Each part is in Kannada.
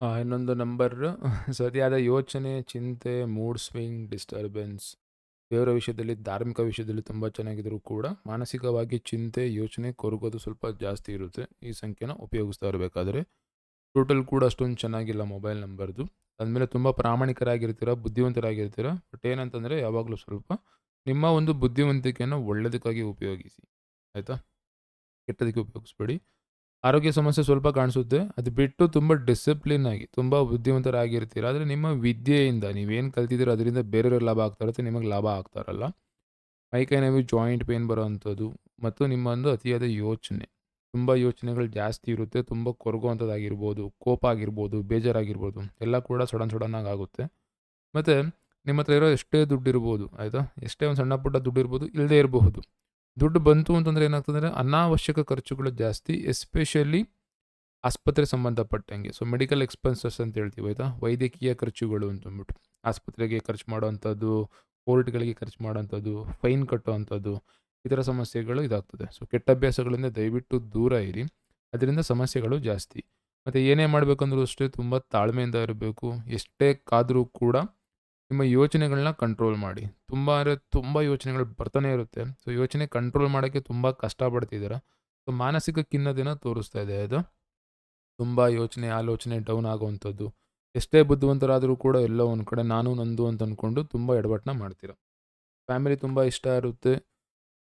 ಆ, ಇನ್ನೊಂದು ನಂಬರ್ ಸರಿಯಾದ ಯೋಚನೆ, ಚಿಂತೆ, ಮೂಡ್ ಸ್ವಿಂಗ್, ಡಿಸ್ಟರ್ಬೆನ್ಸ್, ದೇವರ ವಿಷಯದಲ್ಲಿ, ಧಾರ್ಮಿಕ ವಿಷಯದಲ್ಲಿ ತುಂಬ ಚೆನ್ನಾಗಿದ್ರೂ ಕೂಡ ಮಾನಸಿಕವಾಗಿ ಚಿಂತೆ, ಯೋಚನೆ, ಕೊರಗೋದು ಸ್ವಲ್ಪ ಜಾಸ್ತಿ ಇರುತ್ತೆ. ಈ ಸಂಖ್ಯೆನ ಉಪಯೋಗಿಸ್ತಾ ಇರಬೇಕಾದ್ರೆ ಟೋಟಲ್ ಕೂಡ ಅಷ್ಟೊಂದು ಚೆನ್ನಾಗಿಲ್ಲ ಮೊಬೈಲ್ ನಂಬರ್ದು. ಅಂದಮೇಲೆ ತುಂಬ ಪ್ರಾಮಾಣಿಕರಾಗಿರ್ತೀರ, ಬುದ್ಧಿವಂತರಾಗಿರ್ತೀರ. ಬಟ್ ಏನಂತಂದರೆ ಯಾವಾಗಲೂ ಸ್ವಲ್ಪ ನಿಮ್ಮ ಒಂದು ಬುದ್ಧಿವಂತಿಕೆಯನ್ನು ಒಳ್ಳೆಯದಕ್ಕಾಗಿ ಉಪಯೋಗಿಸಿ. ಆಯಿತಾ? ಕೆಟ್ಟದಕ್ಕೆ ಉಪಯೋಗಿಸ್ಬೇಡಿ. ಆರೋಗ್ಯ ಸಮಸ್ಯೆ ಸ್ವಲ್ಪ ಕಾಣಿಸುತ್ತೆ. ಅದು ಬಿಟ್ಟು ತುಂಬ ಡಿಸಿಪ್ಲಿನ್ ಆಗಿ, ತುಂಬ ಬುದ್ಧಿವಂತರಾಗಿರ್ತೀರ. ಆದರೆ ನಿಮ್ಮ ವಿದ್ಯೆಯಿಂದ ನೀವೇನು ಕಲ್ತಿದ್ದೀರೋ ಅದರಿಂದ ಬೇರೆಯವ್ರಿಗೆ ಲಾಭ ಆಗ್ತಾ ಇರುತ್ತೆ, ನಿಮಗೆ ಲಾಭ ಆಗ್ತಾ ಇರಲ್ಲ. ಮೈಕೈ ಜಾಯಿಂಟ್ ಪೇನ್ ಬರೋವಂಥದ್ದು ಮತ್ತು ನಿಮ್ಮ ಒಂದು ಅತಿಯಾದ ಯೋಚನೆ. ತುಂಬ ಯೋಚನೆಗಳು ಜಾಸ್ತಿ ಇರುತ್ತೆ. ತುಂಬ ಕೊರಗುವಂಥದ್ದಾಗಿರ್ಬೋದು, ಕೋಪ ಆಗಿರ್ಬೋದು, ಬೇಜಾರಾಗಿರ್ಬೋದು ಎಲ್ಲ ಕೂಡ ಸಡನ್ ಸಡನ್ನಾಗಿ ಆಗುತ್ತೆ. ಮತ್ತು ನಿಮ್ಮ ಹತ್ರ ಇರೋ ಎಷ್ಟೇ ದುಡ್ಡಿರ್ಬೋದು ಆಯಿತಾ? ಎಷ್ಟೇ ಒಂದು ಸಣ್ಣ ಪುಟ್ಟ ದುಡ್ಡಿರ್ಬೋದು, ಇಲ್ಲದೇ ಇರಬಹುದು. ದುಡ್ಡು ಬಂತು ಅಂತಂದರೆ ಏನಾಗ್ತದೆ ಅನಾವಶ್ಯಕ ಖರ್ಚುಗಳು ಜಾಸ್ತಿ ಎಸ್ಪೆಷಲಿ ಆಸ್ಪತ್ರೆ ಸಂಬಂಧಪಟ್ಟಂಗೆ. ಸೊ ಮೆಡಿಕಲ್ ಎಕ್ಸ್ಪೆನ್ಸಸ್ ಅಂತ ಹೇಳ್ತೀವಿ ಆಯಿತಾ? ವೈದ್ಯಕೀಯ ಖರ್ಚುಗಳು ಅಂತಂದ್ಬಿಟ್ಟು. ಆಸ್ಪತ್ರೆಗೆ ಖರ್ಚು ಮಾಡೋವಂಥದ್ದು, ಕೋರ್ಟ್‌ಗಳಿಗೆ ಖರ್ಚು ಮಾಡೋವಂಥದ್ದು, ಫೈನ್ ಕಟ್ಟುವಂಥದ್ದು ಈ ಥರ ಸಮಸ್ಯೆಗಳು ಇದಾಗ್ತದೆ. ಸೊ ಕೆಟ್ಟ ಅಭ್ಯಾಸಗಳಿಂದ ದಯವಿಟ್ಟು ದೂರ ಇರಿ. ಅದರಿಂದ ಸಮಸ್ಯೆಗಳು ಜಾಸ್ತಿ. ಮತ್ತು ಏನೇ ಮಾಡಬೇಕಂದ್ರೂ ಅಷ್ಟೇ ತುಂಬ ತಾಳ್ಮೆಯಿಂದ ಇರಬೇಕು. ಎಷ್ಟೇ ಕಾದರೂ ಕೂಡ ನಿಮ್ಮ ಯೋಚನೆಗಳನ್ನ ಕಂಟ್ರೋಲ್ ಮಾಡಿ. ತುಂಬ ಅಂದರೆ ತುಂಬ ಯೋಚನೆಗಳು ಬರ್ತಾನೆ ಇರುತ್ತೆ. ಸೊ ಯೋಚನೆ ಕಂಟ್ರೋಲ್ ಮಾಡೋಕ್ಕೆ ತುಂಬ ಕಷ್ಟಪಡ್ತಿದ್ದೀರ. ಸೊ ಮಾನಸಿಕ ಖಿನ್ನತೆನ ತೋರಿಸ್ತಾ ಇದೆ ಅದು. ತುಂಬ ಯೋಚನೆ, ಆಲೋಚನೆ ಡೌನ್ ಆಗುವಂಥದ್ದು. ಎಷ್ಟೇ ಬುದ್ಧಿವಂತರಾದರೂ ಕೂಡ ಎಲ್ಲೋ ಒಂದು ಕಡೆ ನಾನು ನಂದು ಅಂತ ಅಂದ್ಕೊಂಡು ತುಂಬ ಎಡವಟ್ಟನ್ನ ಮಾಡ್ತೀರ. ಫ್ಯಾಮಿಲಿ ತುಂಬ ಇಷ್ಟ ಇರುತ್ತೆ.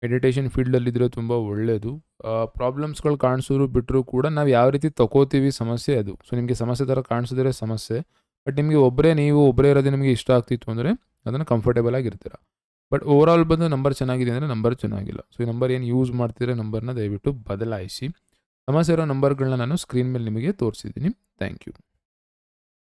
ಮೆಡಿಟೇಷನ್ ಫೀಲ್ಡಲ್ಲಿದ್ದರೆ ತುಂಬ ಒಳ್ಳೆಯದು. ಪ್ರಾಬ್ಲಮ್ಸ್ಗಳು ಕಾಣಿಸಿದ್ರು ಬಿಟ್ಟರೂ ಕೂಡ ನಾವು ಯಾವ ರೀತಿ ತಗೋತೀವಿ ಸಮಸ್ಯೆ ಅದು. ಸೊ ನಿಮಗೆ ಸಮಸ್ಯೆ ಥರ ಕಾಣಿಸಿದ್ರೆ ಸಮಸ್ಯೆ. ಬಟ್ ನಿಮಗೆ ಒಬ್ಬರೇ ನೀವು ಒಬ್ಬರೇ ಇರೋದೇ ನಿಮಗೆ ಇಷ್ಟ ಆಗ್ತಿತ್ತು ಅಂದರೆ ಅದನ್ನು ಕಂಫರ್ಟೇಬಲ್ ಆಗಿರ್ತೀರ. ಬಟ್ ಓವರಾಲ್ ಬಂದು ನಂಬರ್ ಚೆನ್ನಾಗಿದೆ ಅಂದರೆ ನಂಬರ್ ಚೆನ್ನಾಗಿಲ್ಲ. ಸೊ ಈ ನಂಬರ್ ಏನು ಯೂಸ್ ಮಾಡ್ತಿದ್ರೆ ನಂಬರ್‌ನ ದಯವಿಟ್ಟು ಬದಲಾಯಿಸಿ. ಸಮಸ್ಯೆ ಇರೋ ನಂಬರ್‌ಗಳನ್ನ ನಾನು ಸ್ಕ್ರೀನ್ ಮೇಲೆ ನಿಮಗೆ ತೋರಿಸಿದ್ದೀನಿ. Thank you.